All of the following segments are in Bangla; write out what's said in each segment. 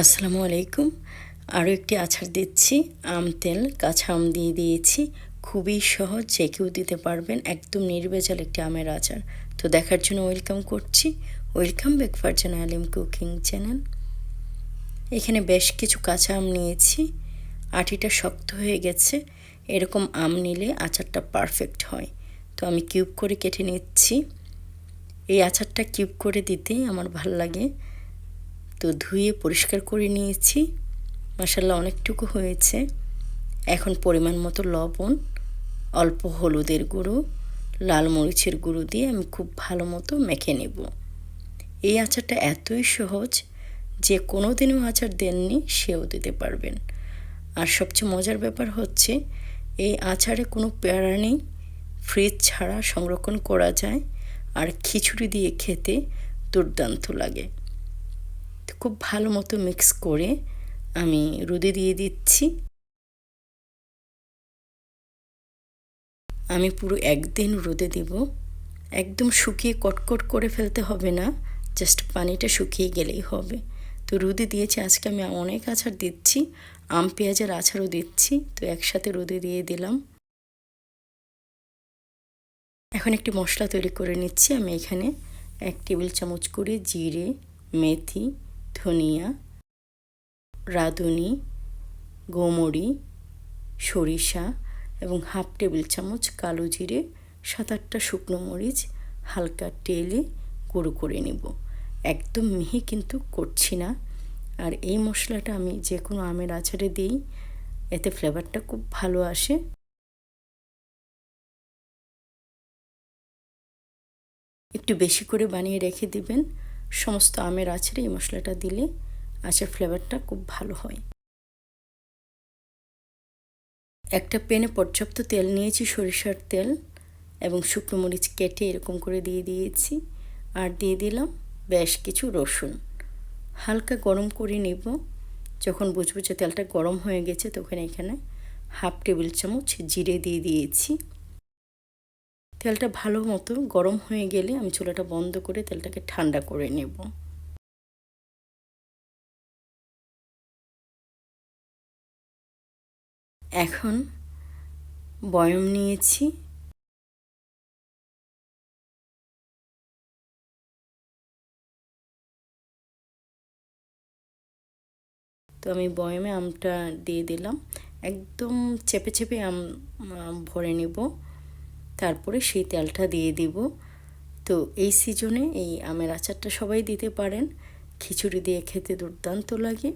আসসালামু আলাইকুম। আরও একটি আচার দিচ্ছি। আম তেল, কাঁচা আম দিয়ে দিয়েছি। খুবই সহজ যে কেউ দিতে পারবেন। একদম নির্ভেজাল একটি আমের আচার। তো দেখার জন্য ওয়েলকাম করছি। Welcome back Farzan Alim cooking channel. এখানে বেশ কিছু কাঁচা আম নিয়েছি। আটিটা শক্ত হয়ে গেছে। এরকম আম নিলে আচারটা পারফেক্ট হয়। তো আমি কিউব করে কেটে নিচ্ছি। এই আচারটা কিউব করে দিতেই আমার ভালো লাগে। তো ধুয়ে পরিষ্কার করে নিয়েছি। মশাল্লা অনেকটুকু হয়েছে। এখন পরিমাণ মতো লবণ, অল্প হলুদের গুঁড়ো, লাল মরিচের গুঁড়ো দিয়ে আমি খুব ভালো মতো মেখে নেব। এই আচারটা এতই সহজ যে কোনো দিনও আচার দেননি, সেও দিতে পারবেন। আর সবচেয়ে মজার ব্যাপার হচ্ছে, এই আচারে কোনো পেয়ারা নেই, ফ্রিজ ছাড়া সংরক্ষণ করা যায়, আর খিচুড়ি দিয়ে খেতে দুর্দান্ত লাগে। খুব ভালো মতো মিক্স করে আমি রোদে দিয়ে দিচ্ছি। আমি পুরো একদিন রোদে দেব। একদম শুকিয়ে কটকট করে ফেলতে হবে না জাস্ট পানিটা শুকিয়ে গেলেই হবে। তো রোদে দিয়েছি, আজকে আমি অনেক আচার দিচ্ছি, আম, পেঁয়াজের আচারও দিচ্ছি, তো একসাথে রোদে দিয়ে দিলাম। এখন একটি মশলা তৈরি করে নিচ্ছি, আমি এখানে এক টেবিল চামচ করে জিরে, মেথি ধনিয়া, রাঁধুনি গোমরি সরিষা এবং হাফ টেবিল চামচ কালো জিরে, সাত আটটা শুকনো মরিচ, হালকা তেলে গুঁড়ো করে নেব। একদম মিহি কিন্তু করছি না। আর এই মশলাটা আমি যে কোনো আমের আচারে দিই, এতে ফ্লেভারটা খুব ভালো আসে। একটু বেশি করে বানিয়ে রেখে দিবেন। সমস্ত আমের আচারে এই মশলাটা দিলে আচার ফ্লেভারটা খুব ভালো হয়। একটা প্যানে পর্যাপ্ত তেল নিয়েছি, সরিষার তেল এবং শুকনো মরিচ কেটে এরকম করে দিয়ে দিয়েছি আর দিয়ে দিলাম বেশ কিছু রসুন। হালকা গরম করে নেব। যখন বুঝব যে তেলটা গরম হয়ে গেছে, তখন এখানে হাফ টেবিল চামচ জিরে দিয়ে দিয়েছি। তেলটা ভালো মতো গরম হয়ে গেলে আমি চুলাটা বন্ধ করে তেলটাকে ঠান্ডা করে নেব। এখন বয়ম নিয়েছি। তো আমি বয়মে আমটা দিয়ে দিলাম। একদম চেপে চেপে আম ভরে নেব। তারপরে সেই তেলটা দিয়ে দিব। তো এই সিজনে এই আমের আচারটা সবাই দিতে পারেন। খিচুড়ি দিয়ে খেতে দুর্দান্ত লাগে।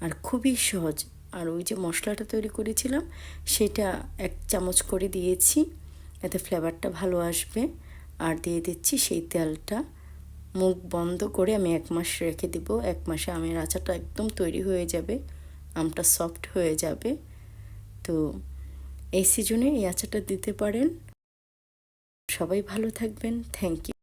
আর খুবই সহজ। আর ওই যে মশলাটা তৈরি করেছিলাম, সেটা এক চামচ করে দিয়েছি। এতে ফ্লেভারটা ভালো আসবে। আর দিয়ে দিচ্ছি সেই তেলটা। মুখ বন্ধ করে আমি এক মাস রেখে দিব। এক মাসে আমের আচারটা একদম তৈরি হয়ে যাবে। আমটা সফট হয়ে যাবে। তো এই সিজনে এই আচারটা দিতে পারেন। সবাই ভালো থাকবেন। Thank you